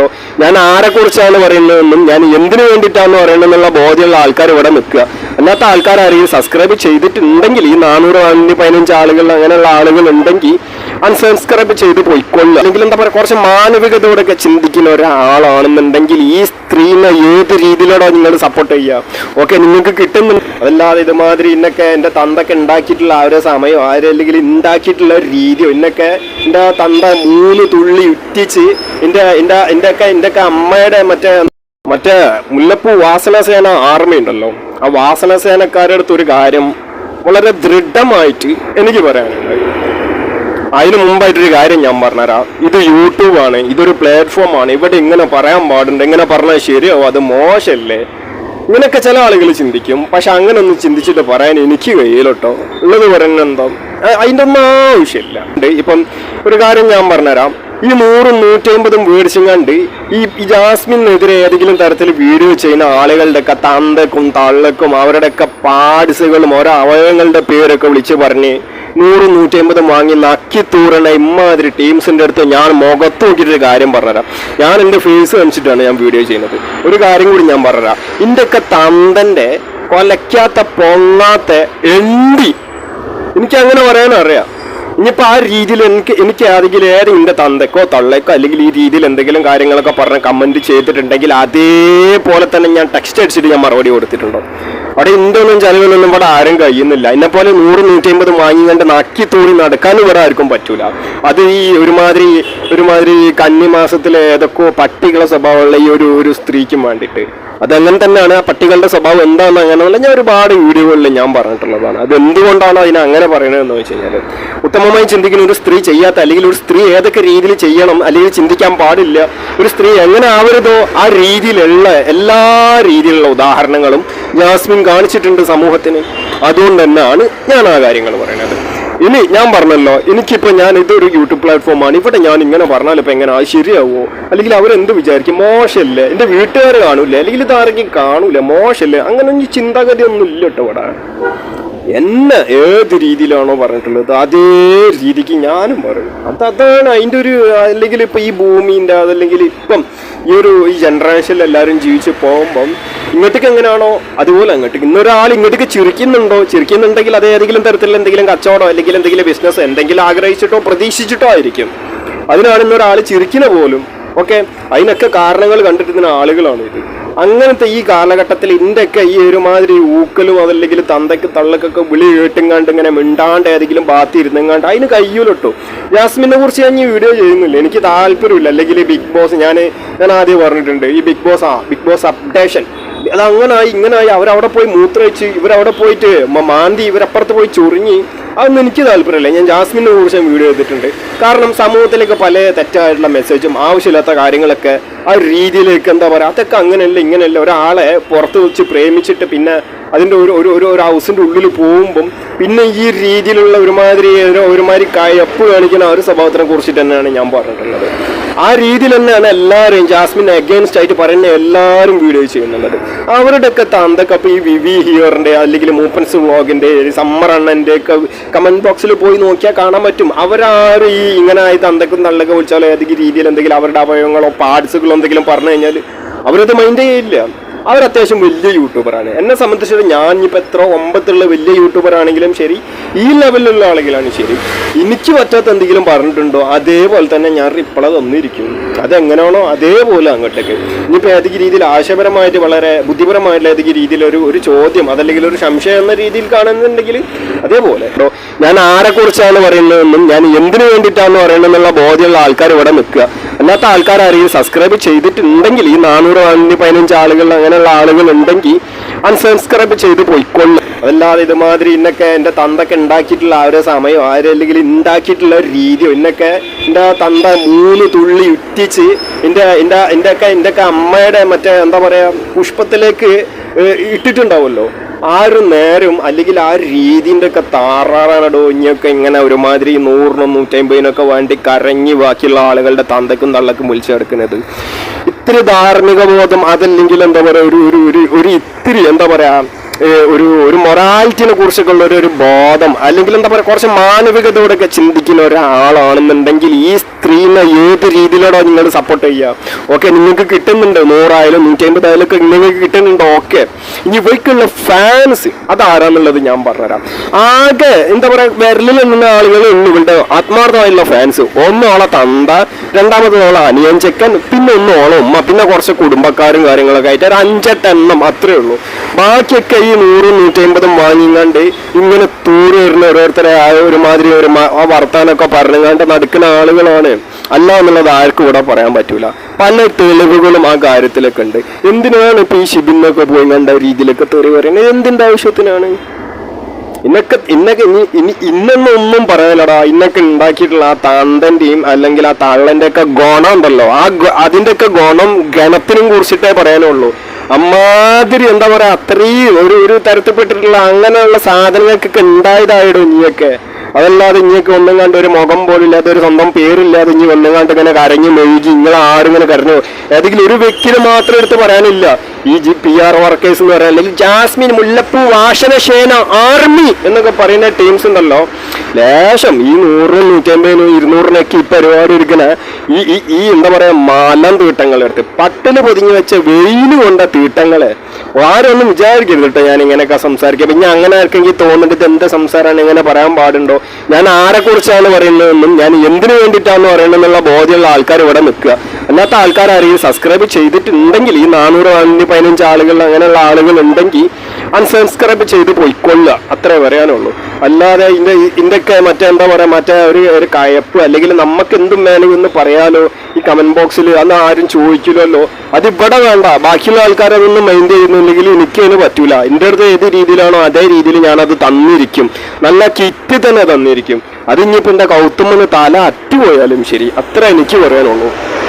കേട്ടോ ഞാൻ ആരെക്കുറിച്ചാണ് പറയുന്നതെന്നും ഞാൻ എന്തിനു വേണ്ടിയിട്ടാണ് പറയണമെന്നുള്ള ബോധ്യമുള്ള ആൾക്കാർ ഇവിടെ നിൽക്കുക. അല്ലാത്ത ആൾക്കാർ ആരെങ്കിലും സബ്സ്ക്രൈബ് ചെയ്തിട്ടുണ്ടെങ്കിൽ ഈ നാനൂറ് നാനൂറ്റി പതിനഞ്ച് ആളുകൾ അങ്ങനെയുള്ള ആളുകൾ ഉണ്ടെങ്കിൽ അൺസബ്സ്ക്രൈബ് ചെയ്ത് പോയിക്കൊള്ളുക അല്ലെങ്കിൽ എന്താ പറയുക കുറച്ച് മാനവികതയോടൊക്കെ ചിന്തിക്കുന്ന ഒരാളാണെന്നുണ്ടെങ്കിൽ ഈ സ്ത്രീനെ ഏത് രീതിയിലോടോ നിങ്ങൾ സപ്പോർട്ട് ചെയ്യുക. ഓക്കെ നിങ്ങൾക്ക് കിട്ടുന്നുണ്ട് അതല്ലാതെ ഇതുമാതിരി ഇന്നൊക്കെ എന്റെ തന്തൊക്കെ ഉണ്ടാക്കിയിട്ടുള്ള ആ ഒരു സമയം ആരല്ലെങ്കിൽ ഉണ്ടാക്കിയിട്ടുള്ള ഒരു രീതിയോ ഇന്നൊക്കെ എന്റെ തന്ത മൂന്ന് തുള്ളി ഉറ്റിച്ച് എന്റെ എന്റെ എന്റെയൊക്കെ ഒക്കെ എന്റെ ഒക്കെ അമ്മയുടെ മറ്റേ മറ്റേ മുല്ലപ്പൂ വാസനസേന ആർമി ഉണ്ടല്ലോ ആ വാസനസേനക്കാരുടെ അടുത്ത് ഒരു കാര്യം വളരെ ദൃഢമായിട്ട് എനിക്ക് പറയാനുണ്ട് അതിന് മുമ്പായിട്ടൊരു കാര്യം ഞാൻ പറഞ്ഞുതരാം. ഇത് യൂട്യൂബാണ് ഇതൊരു പ്ലാറ്റ്ഫോം ആണ്. ഇവിടെ ഇങ്ങനെ പറയാൻ പാടുണ്ട് ഇങ്ങനെ പറഞ്ഞാൽ ശരിയാവും. അത് മോശമല്ലേ? ഇങ്ങനെയൊക്കെ ചില ആളുകൾ ചിന്തിക്കും. പക്ഷെ അങ്ങനെ ഒന്നും ചിന്തിച്ചിട്ട് പറയാൻ എനിക്ക് കഴിയില്ലട്ടോ. ഉള്ളത് പറയുന്നത് എന്താ അതിന്റെ ഒന്നും ആവശ്യമില്ല. ഇപ്പം ഒരു കാര്യം ഞാൻ പറഞ്ഞുതരാം. ഈ നൂറും നൂറ്റമ്പതും കണ്ട് ഈ ജാസ്മിനെതിരെ ഏതെങ്കിലും തരത്തിൽ വീഡിയോ ചെയ്യുന്ന ആളുകളുടെ ഒക്കെ തന്തക്കും തള്ളക്കും അവരുടെയൊക്കെ പാഡ്സുകളും ഓരോ അവയവങ്ങളുടെ പേരൊക്കെ വിളിച്ച് പറഞ്ഞ് നൂറും നൂറ്റമ്പതും വാങ്ങി നക്കി തൂറണ ഇമ്മാതിരി ടീംസിന്റെ അടുത്ത് ഞാൻ മുഖത്ത് നോക്കിയിട്ടൊരു കാര്യം പറഞ്ഞുതരാം. ഞാൻ എന്റെ ഫേസ് കാണിച്ചിട്ടാണ് ഞാൻ വീഡിയോ ചെയ്യുന്നത്. ഒരു കാര്യം കൂടി ഞാൻ പറഞ്ഞുതരാം. ഒക്കെ തന്തന്റെ കൊലക്കാത്ത പൊങ്ങാത്ത എണ്ടി എനിക്ക് അങ്ങനെ പറയാൻ അറിയാം ഇനിയിപ്പോൾ ആ രീതിയിൽ എനിക്ക് എനിക്ക് ആരെങ്കിലും ഏതെങ്കിലും എന്റെ തന്തക്കോ തള്ളക്കോ അല്ലെങ്കിൽ ഈ രീതിയിൽ എന്തെങ്കിലും കാര്യങ്ങളൊക്കെ പറഞ്ഞ് കമന്റ് ചെയ്തിട്ടുണ്ടെങ്കിൽ അതേപോലെ തന്നെ ഞാൻ ടെക്സ്റ്റ് അടിച്ചിട്ട് ഞാൻ മറുപടി കൊടുത്തിട്ടുണ്ടോ? അവിടെ എന്തൊന്നും ചെലവിലൊന്നും ഇവിടെ ആരും കഴിയുന്നില്ല. എന്നെ പോലെ നൂറ് നൂറ്റി അമ്പത് വാങ്ങി കണ്ട് നക്കി തൂറി നടക്കാനും ഇവിടെ ആർക്കും പറ്റൂല. അത് ഈ ഒരുമാതിരി ഒരുമാതിരി കന്നിമാസത്തിലെ ഏതൊക്കെയോ പട്ടികളെ സ്വഭാവമുള്ള ഈ ഒരു ഒരു സ്ത്രീക്കും വേണ്ടിയിട്ട്. അതങ്ങനെ തന്നെയാണ് ആ പട്ടികളുടെ സ്വഭാവം എന്താണെന്ന് അങ്ങനെയുള്ള ഞാൻ ഒരുപാട് വീഡിയോകളിൽ ഞാൻ പറഞ്ഞിട്ടുള്ളതാണ്. അത് എന്തുകൊണ്ടാണ് അതിനെ അങ്ങനെ പറയണതെന്ന് വെച്ച് കഴിഞ്ഞാൽ ഉത്തമമായി ചിന്തിക്കുന്ന ഒരു സ്ത്രീ ചെയ്യാത്ത അല്ലെങ്കിൽ ഒരു സ്ത്രീ ഏതൊക്കെ രീതിയിൽ ചെയ്യണം അല്ലെങ്കിൽ ചിന്തിക്കാൻ പാടില്ല ഒരു സ്ത്രീ എങ്ങനെ ആവരുതോ ആ രീതിയിലുള്ള എല്ലാ രീതിയിലുള്ള ഉദാഹരണങ്ങളും ജാസ്മിൻ കാണിച്ചിട്ടുണ്ട് സമൂഹത്തിന്. അതുകൊണ്ട് തന്നെയാണ് ഞാൻ ആ കാര്യങ്ങൾ പറയുന്നത്. ഇനി ഞാൻ പറഞ്ഞല്ലോ എനിക്കിപ്പോൾ ഞാൻ ഇതൊരു യൂട്യൂബ് പ്ലാറ്റ്ഫോമാണ് ഇവിടെ ഞാൻ ഇങ്ങനെ പറഞ്ഞാൽ ഇപ്പം എങ്ങനെ അത് ശരിയാവോ? അല്ലെങ്കിൽ അവരെന്ത് വിചാരിക്കും? മോശമല്ലേ? എന്റെ വീട്ടുകാർ കാണൂലേ അല്ലെങ്കിൽ ഇതാരെങ്കിലും കാണൂലേ മോശമല്ലേ? അങ്ങനെ ഒരു ചിന്താഗതി ഒന്നും ഇല്ല കേട്ടോ ഇവിടെ. എന്നെ ഏത് രീതിയിലാണോ പറഞ്ഞിട്ടുള്ളത് അതേ രീതിക്ക് ഞാനും പറയും. അത് അതാണ് അതിന്റെ ഒരു അല്ലെങ്കിൽ ഇപ്പം ഈ ഭൂമിന്റെ അതല്ലെങ്കിൽ ഇപ്പം ഈ ഒരു ഈ ജനറേഷനിൽ എല്ലാവരും ജീവിച്ച് പോകുമ്പം ഇങ്ങോട്ടേക്ക് എങ്ങനെയാണോ അതുപോലെ അങ്ങോട്ടേക്ക്. ഇന്നൊരാൾ ഇങ്ങോട്ടേക്ക് ചിരിക്കുന്നുണ്ടോ ചിരിക്കുന്നുണ്ടെങ്കിൽ അത് ഏതെങ്കിലും തരത്തിലുള്ള എന്തെങ്കിലും കച്ചവടമോ അല്ലെങ്കിൽ എന്തെങ്കിലും ബിസിനസ് എന്തെങ്കിലും ആഗ്രഹിച്ചിട്ടോ പ്രതീക്ഷിച്ചിട്ടോ ആയിരിക്കും. അതിനാണ് ഇന്നൊരാൾ ചിരിക്കുന്ന പോലും ഓക്കെ അതിനൊക്കെ കാരണങ്ങൾ കണ്ടിട്ടുന്ന ആളുകളാണ് ഇത് അങ്ങനത്തെ ഈ കാലഘട്ടത്തിൽ ഇന്റെയൊക്കെ ഈ ഒരുമാതിരി ഊക്കലും അതല്ലെങ്കിൽ തന്തയ്ക്ക് തള്ളക്കൊക്കെ വിളി കേട്ടുങ്ങാണ്ട് ഇങ്ങനെ മിണ്ടാണ്ട് ഏതെങ്കിലും ബാത്തി ഇരുന്നെങ്ങാണ്ട് അതിന് കയ്യൂലിട്ടു. ജാസ്മിനെ കുറിച്ച് ഞാൻ ഈ വീഡിയോ ചെയ്യുന്നില്ല. എനിക്ക് താല്പര്യമില്ല. അല്ലെങ്കിൽ ബിഗ് ബോസ് ഞാൻ ഞാൻ ആദ്യം പറഞ്ഞിട്ടുണ്ട്. ഈ ബിഗ് ബോസ് ആ ബിഗ് ബോസ് അപ്ഡേഷൻ അത് അങ്ങനായി ഇങ്ങനായി അവരവിടെ പോയി മൂത്രയിച്ച് ഇവരവിടെ പോയിട്ട് മാന്തി ഇവരപ്പുറത്ത് പോയി ചൊറിഞ്ഞ് അതൊന്നും എനിക്ക് താല്പര്യമില്ല. ഞാൻ ജാസ്മിനെ കുറിച്ച് വീഡിയോ ചെയ്തിട്ടുണ്ട്. കാരണം സമൂഹത്തിലേക്ക് പല തെറ്റായിട്ടുള്ള മെസ്സേജും ആവശ്യമില്ലാത്ത കാര്യങ്ങളൊക്കെ ആ രീതിയിലേക്ക് എന്താ പറയുക അതൊക്കെ അങ്ങനെയല്ല ഇങ്ങനെയല്ല. ഒരാളെ പുറത്ത് വെച്ച് പ്രേമിച്ചിട്ട് പിന്നെ അതിന്റെ ഒരു ഒരു ഒരു ഒരു ഹൗസിന്റെ ഉള്ളിൽ പോകുമ്പം പിന്നെ ഈ രീതിയിലുള്ള ഒരുമാതിരി ഒരു ഒരുമാതിരി കയപ്പ് കാണിക്കുന്ന ആ ഒരു സ്വഭാവത്തിനെ കുറിച്ചിട്ട് തന്നെയാണ് ഞാൻ പറഞ്ഞിട്ടുള്ളത്. ആ രീതിയിൽ തന്നെയാണ് എല്ലാവരെയും ജാസ്മിൻ അഗെയിൻസ്റ്റ് ആയിട്ട് പറയുന്ന എല്ലാവരും വീഡിയോ ചെയ്യുന്നുള്ളത്. അവരുടെയൊക്കെ തന്തൊക്കെ അപ്പോൾ ഈ വിവി ഹിയറിന്റെ അല്ലെങ്കിൽ മൂപ്പൻസ് വ്ളോഗിന്റെ സമ്മർ അണ്ണന്റെ ഒക്കെ കമന്റ് ബോക്സിൽ പോയി നോക്കിയാൽ കാണാൻ പറ്റും. അവരാരും ഈ ഇങ്ങനെ ആയി തന്തക്കും തള്ളൊക്കെ വിളിച്ചാലോ ഏതെങ്കിലും രീതിയിൽ എന്തെങ്കിലും അവരുടെ അവയവങ്ങളോ പാർട്സുകളോ എന്തെങ്കിലും പറഞ്ഞു കഴിഞ്ഞാൽ അവരത് മൈൻഡ് ചെയ്യില്ല. അവർ അത്യാവശ്യം വലിയ യൂട്യൂബറാണ് എന്നെ സംബന്ധിച്ചിട്ട് ഞാൻ ഇപ്പം എത്ര ഒമ്പത്തുള്ള വലിയ യൂട്യൂബർ ആണെങ്കിലും ശരി ഈ ലെവലിലുള്ള ആളുകളാണ് ശരി. എനിക്ക് പറ്റാത്ത എന്തെങ്കിലും പറഞ്ഞിട്ടുണ്ടോ? അതേപോലെ തന്നെ ഞാൻ റിപ്ലൈ തന്നിരിക്കും അതെങ്ങനെയാണോ അതേപോലെ അങ്ങോട്ടേക്ക്. ഇനിയിപ്പോൾ ഏതെങ്കിലും രീതിയിൽ ആശയപരമായിട്ട് വളരെ ബുദ്ധിപരമായിട്ടുള്ള ഏതെങ്കിലും രീതിയിൽ ഒരു ഒരു ചോദ്യം അതല്ലെങ്കിൽ ഒരു സംശയം എന്ന രീതിയിൽ കാണുന്നുണ്ടെങ്കിൽ അതേപോലെ. ഞാൻ ആരെക്കുറിച്ചാണ് പറയുന്നതെന്നും ഞാൻ എന്തിനു വേണ്ടിയിട്ടാണ് പറയണമെന്നുള്ള ബോധ്യമുള്ള ആൾക്കാർ ഇവിടെ നിൽക്കുക. അല്ലാത്ത ആൾക്കാർ സബ്സ്ക്രൈബ് ചെയ്തിട്ടുണ്ടെങ്കിൽ ഈ നാനൂറ് പതിനഞ്ച് ആളുകൾ അങ്ങനെയുള്ള ആളുകൾ ഉണ്ടെങ്കിൽ അൺസബ്സ്ക്രൈബ് ചെയ്ത് പോയിക്കൊള്ളു. അതല്ലാതെ ഇതുമാതിരി ഇന്നൊക്കെ എന്റെ തന്തൊക്കെ ഉണ്ടാക്കിയിട്ടുള്ള ആ ഒരു സമയം ആരല്ലെങ്കിൽ ഉണ്ടാക്കിയിട്ടുള്ള ഒരു രീതിയോ ഇന്നൊക്കെ എന്റെ തന്ത മൂന്ന് തുള്ളി ഉറ്റിച്ച് എന്റെ എന്റെ എന്റെ ഒക്കെ എന്റെ ഒക്കെ അമ്മയുടെ മറ്റേ എന്താ പറയുക പുഷ്പത്തിലേക്ക് ഇട്ടിട്ടുണ്ടാവുമല്ലോ. ആ ഒരു നേരം അല്ലെങ്കിൽ ആ രീതിന്റെ ഒക്കെ താറാറാണോ ഇനിയൊക്കെ ഇങ്ങനെ ഒരുമാതിരി നൂറിനും നൂറ്റമ്പതിനൊക്കെ വേണ്ടി കരഞ്ഞി ബാക്കിയുള്ള ആളുകളുടെ തന്തക്കും തള്ളക്കും വിളിച്ചെടുക്കുന്നത് ഇത്തിരി ധാർമ്മിക ബോധം അതല്ലെങ്കിൽ എന്താ പറയുക ഒരു ഒരു ഒരു ഇത്തിരി എന്താ പറയാ ഏഹ്, ഒരു ഒരു മൊറാലിറ്റിനെ കുറിച്ചൊക്കെ ഉള്ള ഒരു ഒരു ബോധം അല്ലെങ്കിൽ എന്താ പറയുക കുറച്ച് മാനവികതയോടൊക്കെ ചിന്തിക്കുന്ന ഒരാളാണെന്നുണ്ടെങ്കിൽ ഈ സ്ത്രീനെ ഏത് രീതിയിലൂടെ നിങ്ങൾ സപ്പോർട്ട് ചെയ്യുക. ഓക്കെ നിങ്ങൾക്ക് കിട്ടുന്നുണ്ട് നൂറായാലും നൂറ്റി അമ്പതായാലും ഒക്കെ നിങ്ങൾക്ക് കിട്ടുന്നുണ്ട് ഓക്കെ ഇനി ഇവയ്ക്കുള്ള ഫാൻസ് അതാരാന്നുള്ളത് ഞാൻ പറഞ്ഞുതരാം. ആകെ എന്താ പറയുക വിരലിൽ നിന്ന ആളുകൾ ഇവളുടെ ആത്മാർത്ഥമായുള്ള ഫാൻസ് ഒന്ന് തന്ത രണ്ടാമത് ഓളെ അനിയൻ ചെക്കൻ പിന്നെ ഒന്ന് ഉമ്മ പിന്നെ കുറച്ച് കുടുംബക്കാരും കാര്യങ്ങളൊക്കെ ആയിട്ട് ഒരു അഞ്ചെട്ടെണ്ണം അത്രേ ഉള്ളൂ. ബാക്കിയൊക്കെ ഈ നൂറും നൂറ്റി അമ്പതും വാങ്ങിങ്ങാണ്ട് ഇങ്ങനെ തൂറി വരുന്ന ഓരോരുത്തരെ ആ ഒരുമാതിരി ഒരു ആ വർത്താനൊക്കെ പറഞ്ഞുങ്ങാണ്ട് നടക്കുന്ന ആളുകളാണ്. അല്ല എന്നുള്ളത് ആർക്കും ഇവിടെ പറയാൻ പറ്റൂല. പല തെളിവുകളും ആ കാര്യത്തിലൊക്കെ ഉണ്ട്. എന്തിനാണ് ഇപ്പൊ ഈ ഷിബിന്നൊക്കെ പോയി കണ്ട രീതിയിലൊക്കെ തെറി പറയുന്നത്? എന്തിന്റെ ആവശ്യത്തിനാണ്? ഇന്നൊക്കെ ഇന്നൊക്കെ ഇനി ഇനി ഇന്നൊന്നും പറയാനടാ ഇന്നൊക്കെ ഉണ്ടാക്കിയിട്ടുള്ള ആ തണ്ടന്റെയും അല്ലെങ്കിൽ ആ തള്ളന്റെ ഒക്കെ ഗുണം ഉണ്ടല്ലോ. ആ ഒക്കെ ഗുണം ഗണത്തിനും കുറിച്ചിട്ടേ പറയാനുള്ളൂ. അമ്മാതിരി എന്താ പറയാ അത്രയും ഒരു ഒരു തരത്തിൽപ്പെട്ടിട്ടുള്ള അങ്ങനെയുള്ള സാധനങ്ങൾക്കൊക്കെ ഉണ്ടായതായിടും ഇനിയൊക്കെ? അതല്ലാതെ ഇനിയൊക്കെ ഒന്നും കണ്ട് ഒരു മുഖം പോലും ഇല്ലാത്ത ഒരു സ്വന്തം പേരില്ലാതെ ഇനി ഒന്നും കണ്ട് ഇങ്ങനെ കരഞ്ഞു മെഴുകി നിങ്ങൾ ആരും ഇങ്ങനെ കരഞ്ഞു ഏതെങ്കിലും ഒരു വ്യക്തിനെ മാത്രം എടുത്ത് പറയാനില്ല. ഈ ജി പി ആർ വർക്കേഴ്സ് എന്ന് പറയാൻ അല്ലെങ്കിൽ ജാസ്മിൻ മുല്ലപ്പൂ വാസനശേന ആർമി എന്നൊക്കെ പറയുന്ന ടീംസ് ഉണ്ടല്ലോ. ലേശം ഈ നൂറിനും നൂറ്റമ്പതിനും ഇരുന്നൂറിനൊക്കെ ഈ പരിപാടി എടുക്കണ ഈ ഈ എന്താ പറയാ മലം തീട്ടങ്ങളെടുത്ത് പട്ടിന് പൊതിഞ്ഞു വെച്ച വെയിൽ കൊണ്ട തീട്ടങ്ങളെ ആരൊന്നും വിചാരിക്കരുത് കേട്ടോ ഞാൻ ഇങ്ങനെയൊക്കെ സംസാരിക്കുക. പിന്നെ അങ്ങനെ ആർക്കെങ്കിൽ തോന്നിട്ട് എന്താ സംസാരമാണ് ഇങ്ങനെ പറയാൻ പാടുണ്ടോ? ഞാൻ ആരെക്കുറിച്ചാണ് പറയുന്നതെന്നും ഞാൻ എന്തിനു വേണ്ടിയിട്ടാണ് പറയണമെന്നുള്ള ബോധ്യമുള്ള ആൾക്കാർ ഇവിടെ നിൽക്കുക. അല്ലാത്ത ആൾക്കാർ സബ്സ്ക്രൈബ് ചെയ്തിട്ടുണ്ടെങ്കിൽ ഈ നാനൂറ് നാനൂറ്റി പതിനഞ്ച് ആളുകൾ അങ്ങനെയുള്ള ആളുകൾ ഉണ്ടെങ്കിൽ അൺസബ്സ്ക്രൈബ് ചെയ്ത് പോയിക്കൊള്ളുക. അത്രേ പറയാനുള്ളൂ. അല്ലാതെ ഇതിന്റെ ഇതിന്റെയൊക്കെ മറ്റേ എന്താ പറയാ മറ്റേ ഒരു ഒരു കയപ്പ് അല്ലെങ്കിൽ നമുക്ക് എന്തും വേണമെന്ന് പറയാലോ ഈ കമന്റ് ബോക്സിൽ അന്ന് ആരും ചോദിക്കില്ലല്ലോ. അതിവിടെ വേണ്ട. ബാക്കിയുള്ള ആൾക്കാർ അതൊന്നും മൈൻഡ് ചെയ്യുന്നുണ്ടെങ്കിൽ എനിക്ക് അതിന് പറ്റൂല. എന്റെ അടുത്ത് ഏത് രീതിയിലാണോ അതേ രീതിയിൽ ഞാനത് തന്നിരിക്കും. നല്ല കിറ്റ് തന്നെ തന്നിരിക്കും. അത് എന്റെ കൗത്തുമെന്ന് തല അറ്റുപോയാലും ശരി. അത്ര എനിക്ക് പറയാനുള്ളൂ.